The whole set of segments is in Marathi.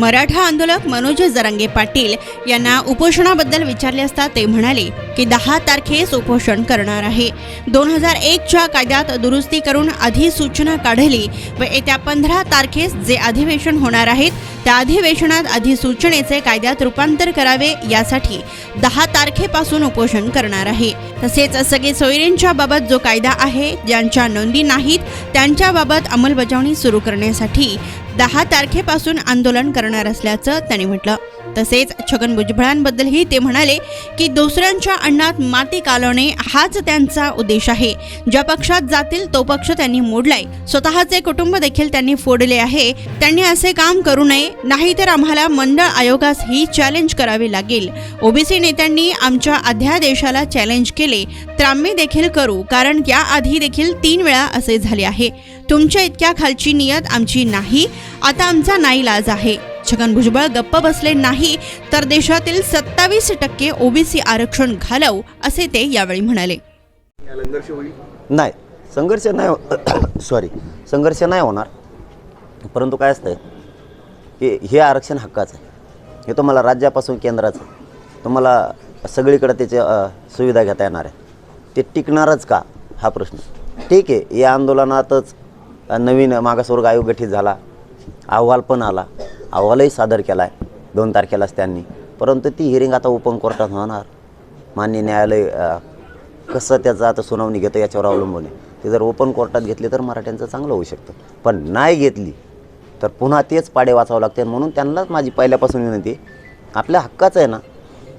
मराठा आंदोलक मनोज जरांगे पाटील यांना उपोषणाबद्दल विचारले असता ते म्हणाले की दहा तारखेस उपोषण करणार आहे. दोन हजार एकच्या कायद्यात दुरुस्ती करून अधिसूचना काढली व येत्या पंधरा तारखेस जे अधिवेशन होणार आहेत त्या अधिवेशनात अधिसूचनेचे कायद्यात रूपांतर करावे यासाठी दहा तारखेपासून उपोषण करणार आहे. तसेच सगळे सोयरींच्या बाबत जो कायदा आहे ज्यांच्या नोंदी नाहीत त्यांच्याबाबत अंमलबजावणी सुरू करण्यासाठी दहा तारखेपासून आंदोलन करणार असल्याचं त्यांनी म्हटलं. तसेच छगन भुजबळांबद्दलही ते म्हणाले की दुसऱ्यांच्या अन्नात माती कालवणे हाच त्यांचा उद्देश आहे. ज्या पक्षात जातील तो पक्ष त्यांनी मोडलाय. स्वतःचे कुटुंब देखील त्यांनी फोडले आहे. त्यांनी असे काम करू नये नाहीतर आम्हाला मंडळ आयोगास ही चॅलेंज करावे लागेल. ओबीसी नेत्यांनी आमच्या अध्यादेशाला चॅलेंज केले. तर आम्ही देखील करू कारण याआधी देखील तीन वेळा असे झाले आहे. तुमच्या इतक्या खालची नियत आमची नाही. आता आमचा नाईलाज आहे. छगन भुजबळ गप्प बसले नाही तर देशातील सत्तावीस टक्के ओबीसी आरक्षण घालव असे ते यावेळी म्हणाले. नाही संघर्ष नाही हो- सॉरी संघर्ष नाही होणार. परंतु काय असतंय की हे आरक्षण हक्काचं आहे. हे तुम्हाला राज्यापासून केंद्राचं तुम्हाला सगळीकडे त्याचे सुविधा घेता येणार आहे. ते टिकणारच का? हा प्रश्न. ठीक आहे या आंदोलनातच नवीन मागासवर्ग आयोग गठीत झाला अहवाल पण आला. अहवालही सादर केला आहे दोन तारखेलाच त्यांनी परंतु ती हिअरिंग आता ओपन कोर्टात होणार. मान्य न्यायालय कसं त्याचं आता सुनावणी घेतं याच्यावर अवलंबून आहे. ते जर ओपन कोर्टात घेतली तर मराठ्यांचं चांगलं होऊ शकतं. पण नाही घेतली तर पुन्हा तेच पाडे वाचावं लागते म्हणून त्यांनाच माझी पहिल्यापासून विनंती आपल्या हक्काचं आहे ना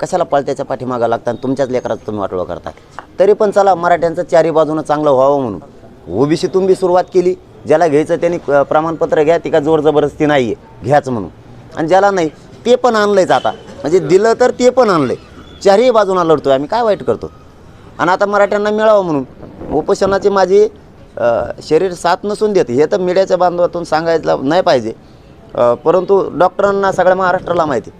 कशाला पळत्याच्या पाठीमागा लागतं आणि तुमच्याच लेकराचं तुम्ही वाटोळं करता? तरी पण चला मराठ्यांचं चारी बाजूनं चांगलं व्हावं म्हणून. ओबीसीतून बी सुरुवात केली ज्याला घ्यायचं त्यांनी प्रमाणपत्र घ्या ती का जोर जबरदस्ती नाही आहे घ्याच म्हणून. आणि ज्याला नाही ते पण आणलंयच आता म्हणजे दिलं तर ते पण आणलंय. चारही बाजूला लढतोय आम्ही काय वाईट करतो? आणि आता मराठ्यांना मिळावं म्हणून. उपोषणाची माझी शरीर साथ नसून देते हे तर मीडियाच्या बांधवातून सांगायचं नाही पाहिजे. परंतु डॉक्टरांना सगळ्या महाराष्ट्राला माहिती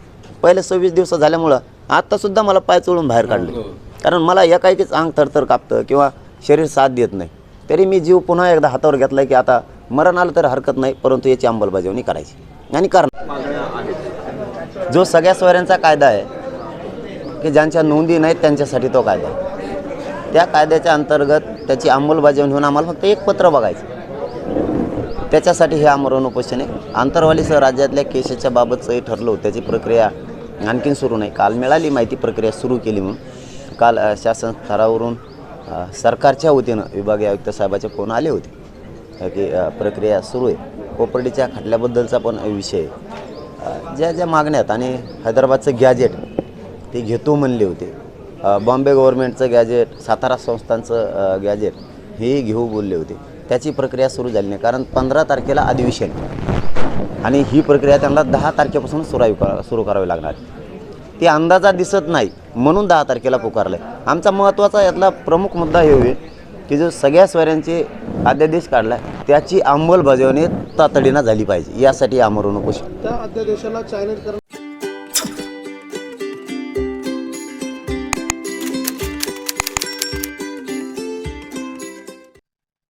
पहिले सव्वीस दिवस झाल्यामुळं आत्तासुद्धा मला पाय चोळून बाहेर काढले. कारण मला एकाएकीच अंग थरथर कापतं किंवा शरीर साथ देत नाही. तरी मी जीव पुन्हा एकदा हातावर घेतला की आता मरण आलं तर हरकत नाही परंतु याची अंमलबजावणी करायची. आणि करणार. जो सगळ्या सोयऱ्यांचा कायदा आहे की ज्यांच्या नोंदी नाहीत त्यांच्यासाठी तो कायदा आहे. त्या कायद्याच्या अंतर्गत त्याची अंमलबजावणी होऊन आम्हाला फक्त एक पत्र बघायचं. त्याच्यासाठी हे आमरण उपोषण आहे. आंतरवालीसह राज्यातल्या केसेसच्या बाबतचंही ठरलो त्याची प्रक्रिया आणखीन सुरू नाही. काल मिळाली माहिती प्रक्रिया सुरू केली म्हणून. काल शासन स्तरावरून सरकारच्या वतीनं विभागीय आयुक्त साहेबाचे फोन आले होते. की प्रक्रिया सुरू आहे. कोपर्डीच्या खटल्याबद्दलचा पण विषय ज्या ज्या मागण्यात आणि हैदराबादचं गॅजेट ते घेतो म्हणले होते. बॉम्बे गव्हर्नमेंटचं गॅजेट सातारा संस्थांचं गॅजेट हे घेऊ बोलले होते. त्याची प्रक्रिया सुरू झाली नाही कारण पंधरा तारखेला अधिवेशन. आणि ही प्रक्रिया त्यांना दहा तारखेपासून सुरू सुरू करावी लागणार आहे. ती अंदाजा दिसत नाही. म्हणून दहा तारखेला पुकारलं आहे आमचा महत्त्वाचा यातला प्रमुख मुद्दा हे होईल की जो सगळ्या स्वऱ्यांचे अध्यादेश काढला आहे त्याची अंमलबजावणी तातडीनं झाली पाहिजे. यासाठी आमरण उपोषण त्या अध्यादेशाला चॅलेंज